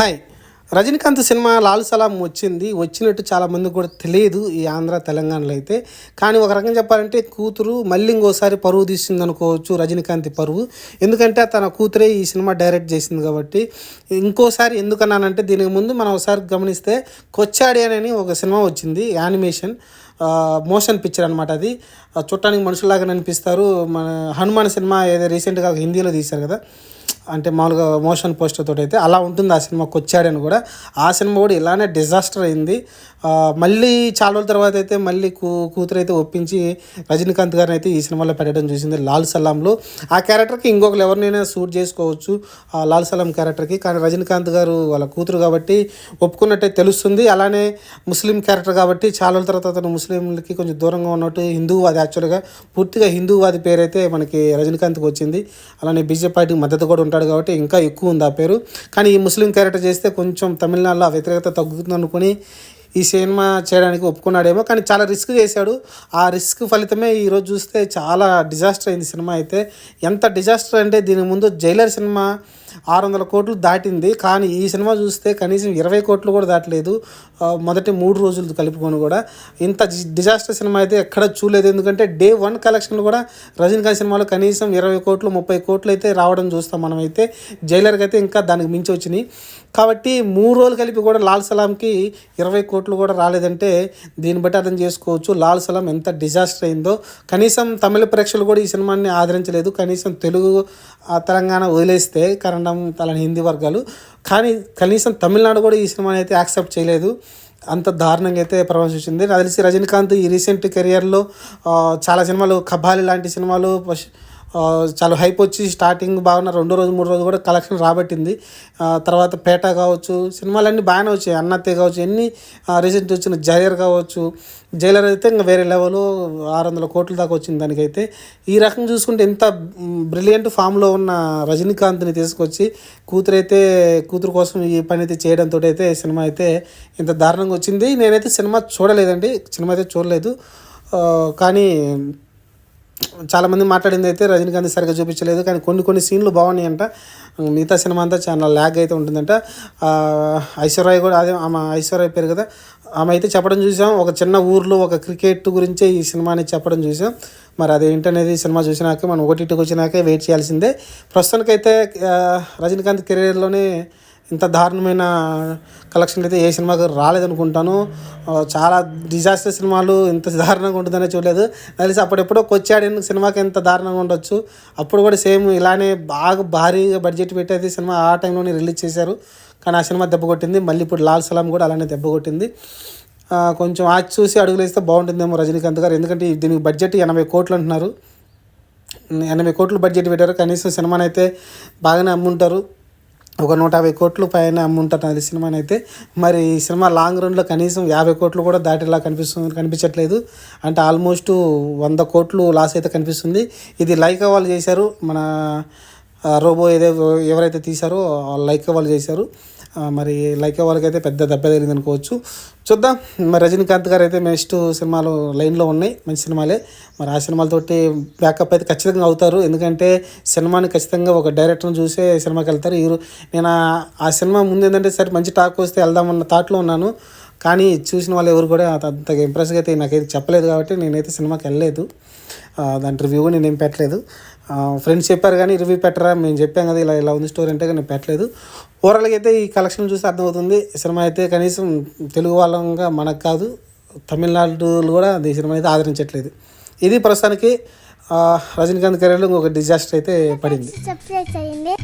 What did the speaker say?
Hi. Rajinikanth cinema Lal Salaam వచ్చింది. వచ్చినట్టు చాలామంది కూడా తెలియదు ఈ ఆంధ్ర తెలంగాణలో అయితే. కానీ ఒక రకంగా చెప్పాలంటే కూతురు మళ్ళీ ఇంకోసారి పరువు తీసింది అనుకోవచ్చు రజనీకాంత్ పరువు. ఎందుకంటే తన కూతురే ఈ సినిమా డైరెక్ట్ చేసింది కాబట్టి. ఇంకోసారి ఎందుకన్నానంటే దీనికి ముందు మనం ఒకసారి గమనిస్తే కొచ్చాడి అని ఒక సినిమా వచ్చింది. యానిమేషన్ మోషన్ పిక్చర్ అనమాట అది. ఆ చూడటానికి మనుషులాగా అనిపిస్తారు. మన హనుమాన్ సినిమా ఏదో రీసెంట్గా హిందీలో తీశారు కదా. అంటే మామూలుగా మోషన్ పోస్టర్ తోటి అయితే అలా ఉంటుంది ఆ సినిమాకి వచ్చాడని కూడా. ఆ సినిమా కూడా ఇలానే డిజాస్టర్ అయింది. మళ్ళీ చాలా రోజుల తర్వాత అయితే మళ్ళీ కూ కూతురు అయితే ఒప్పించి రజనీకాంత్ గారిని అయితే ఈ సినిమాలో పెట్టడం చూసింది లాల్ సలాంలో. ఆ క్యారెక్టర్కి ఇంకొకరు ఎవరినైనా సూట్ చేసుకోవచ్చు ఆ లాల్ సలాం క్యారెక్టర్కి. కానీ రజనీకాంత్ గారు వాళ్ళ కూతురు కాబట్టి ఒప్పుకున్నట్టే తెలుస్తుంది. అలానే ముస్లిం క్యారెక్టర్ కాబట్టి చాలా రోజుల తర్వాత అతను ముస్లింలకి కొంచెం దూరంగా ఉన్నట్టు హిందూవాది యాక్చువల్గా పూర్తిగా హిందూవాది పేరైతే మనకి రజనీకాంత్కి వచ్చింది. అలానే బీజేపీ పార్టీకి మద్దతు కూడా ఉంటాడు. కాబట్టి ఇంకా ఎక్కువ ఉంది ఆ పేరు. కానీ ఈ ముస్లిం క్యారెక్టర్ చేస్తే కొంచెం తమిళనాడులో ఆ వ్యతిరేకత తగ్గుతుంది అనుకుని ఈ సినిమా చేయడానికి ఒప్పుకున్నాడేమో. కానీ చాలా రిస్క్ చేశాడు. ఆ రిస్క్ ఫలితమే ఈరోజు చూస్తే చాలా డిజాస్టర్ అయింది సినిమా అయితే. ఎంత డిజాస్టర్ అంటే దీని ముందు జైలర్ సినిమా ఆరు వందల కోట్లు దాటింది. కానీ ఈ సినిమా చూస్తే కనీసం ఇరవై కోట్లు కూడా దాటలేదు. మొదటి మూడు రోజులు కలుపుకొని కూడా. ఇంత డిజాస్టర్ సినిమా అయితే ఎక్కడ చూడలేదు. ఎందుకంటే డే వన్ కలెక్షన్లు కూడా రజనీకాంత్ సినిమాలో కనీసం ఇరవై కోట్లు ముప్పై కోట్లు అయితే రావడం చూస్తాం మనం అయితే జైలర్కి అయితే ఇంకా దానికి మించి వచ్చినాయి. కాబట్టి మూడు రోజులు కలిపి కూడా లాల్ సలాంకి ఇరవై కోట్లు కూడా రాలేదంటే దీన్ని బట్టి అర్థం చేసుకోవచ్చు. లాల్ సలాం ఎంత డిజాస్టర్ అయిందో. కనీసం తమిళ ప్రేక్షకులు కూడా ఈ సినిమాని ఆదరించలేదు. కనీసం తెలుగు తెలంగాణ వదిలేస్తే. కారణం కన్నడం అలానే హిందీ వర్గాలు. కానీ కనీసం తమిళనాడు కూడా ఈ సినిమాని అయితే యాక్సెప్ట్ చేయలేదు. అంత దారుణంగా అయితే ప్రవేశించింది నాకు తెలిసి రజనీకాంత్ ఈ రీసెంట్ కెరియర్లో చాలా సినిమాలు కబాలి లాంటి సినిమాలు చాలా హైప్ వచ్చి స్టార్టింగ్ బాగున్న రెండో రోజు మూడు రోజు కూడా కలెక్షన్ రాబట్టింది. తర్వాత పేట కావచ్చు సినిమాలన్నీ బాగానే వచ్చాయి. అన్నత్తే కావచ్చు ఎన్ని రీసెంట్ వచ్చిన జైలర్ కావచ్చు. జైలర్ అయితే ఇంకా వేరే లెవెల్ ఆరు వందల కోట్ల దాకా వచ్చింది దానికైతే. ఈ రకం చూసుకుంటే ఎంత బ్రిలియంట్ ఫామ్లో ఉన్న రజనీకాంత్ని తీసుకొచ్చి కూతురు అయితే కూతురు కోసం ఈ పని అయితే చేయడంతో అయితే సినిమా అయితే ఇంత దారుణంగా వచ్చింది. నేనైతే సినిమా చూడలేదండి సినిమా అయితే చూడలేదు. కానీ చాలామంది మాట్లాడింది అయితే రజనీకాంత్ సరిగ్గా చూపించలేదు కానీ కొన్ని కొన్ని సీన్లు బాగున్నాయి అంట మిగతా సినిమా అంతా చాలా ల్యాగ్ అయితే ఉంటుందంట. ఐశ్వర్య కూడా అదే ఆమె ఐశ్వర్య పేరు కదా ఆమె అయితే చెప్పడం చూసాం. ఒక చిన్న ఊర్లో ఒక క్రికెట్ గురించే ఈ సినిమాని చెప్పడం చూసాం. మరి అది ఏంటనేది సినిమా చూసినాక మనం ఓటీటీకి వచ్చినాకే వెయిట్ చేయాల్సిందే. ప్రస్తుతానికైతే రజనీకాంత్ కెరీర్లోనే ఇంత దారుణమైన కలెక్షన్ అయితే ఏ సినిమాకి రాలేదనుకుంటాను. చాలా డిజాస్టర్ సినిమాలు ఇంత దారుణంగా ఉంటుందనే చూడలేదు. తెలిసి అప్పుడెప్పుడో కొచ్చాడు సినిమాకి ఎంత దారుణంగా ఉండొచ్చు. అప్పుడు కూడా సేమ్ ఇలానే బాగా భారీగా బడ్జెట్ పెట్టేది సినిమా ఆ టైంలోనే రిలీజ్ చేశారు. కానీ ఆ సినిమా దెబ్బ కొట్టింది. మళ్ళీ ఇప్పుడు లాల్ సలాం కూడా అలానే దెబ్బ కొట్టింది. కొంచెం ఆచి చూసి అడుగులు వేస్తే బాగుంటుందేమో రజనీకాంత్ గారు. ఎందుకంటే దీనికి బడ్జెట్ ఎనభై కోట్లు అంటున్నారు. ఎనభై కోట్లు బడ్జెట్ పెట్టారు. కనీసం సినిమానైతే బాగానే అమ్ముంటారు. ఒక నూట యాభై కోట్లు పైన అమ్ముంటారు అది సినిమాని అయితే మరి ఈ సినిమా లాంగ్ రన్లో కనీసం యాభై కోట్లు కూడా దాటేలా కనిపిస్తుంది కనిపించట్లేదు. అంటే ఆల్మోస్ట్ వంద కోట్లు లాస్ అయితే కనిపిస్తుంది. ఇది లైక్ వాళ్ళు చేశారు మన రోబో ఏదో ఎవరైతే తీశారో లైక్ వాళ్ళు చేశారు. మరి లైక్ వాళ్ళకైతే పెద్ద దెబ్బ తగిలింది అనుకోవచ్చు. చూద్దాం. మరి రజనీకాంత్ గారు అయితే నెక్స్ట్ సినిమాలు లైన్లో ఉన్నాయి. మంచి సినిమాలే. మరి ఆ సినిమాలతోటి బ్యాకప్ అయితే ఖచ్చితంగా అవుతారు. ఎందుకంటే సినిమాని ఖచ్చితంగా ఒక డైరెక్టర్ని చూసే సినిమాకి వెళ్తారు. ఈ నేను ఆ- సినిమా ముందు ఏంటంటే సరే మంచి టాక్ వస్తే వెళ్దామన్న థాట్లో ఉన్నాను. కానీ చూసిన వాళ్ళు ఎవరు కూడా అంత- అంతగా ఇంప్రెస్గా అయితే నాకైతే చెప్పలేదు కాబట్టి నేనైతే సినిమాకి వెళ్ళలేదు. దాని రివ్యూ కూడా నేనేం పెట్టలేదు. ఫ్రెండ్స్ చెప్పారు కానీ రివ్యూ పెట్టరా? మేము చెప్పాం కదా ఇలా ఇలా ఉంది స్టోరీ అంటే కానీ నేను పెట్టలేదు. ఓవరాల్గా అయితే ఈ కలెక్షన్ చూసి అర్థమవుతుంది. సినిమా అయితే కనీసం తెలుగు వాళ్ళంగా మనకు కాదు తమిళనాడులో కూడా ఈ సినిమా అయితే ఆదరించట్లేదు. ఇది ప్రస్తుతానికి రజనీకాంత్ కెరీర్లో ఇంకొక డిజాస్టర్ అయితే పడింది. సబ్స్క్రైబ్ చేయండి.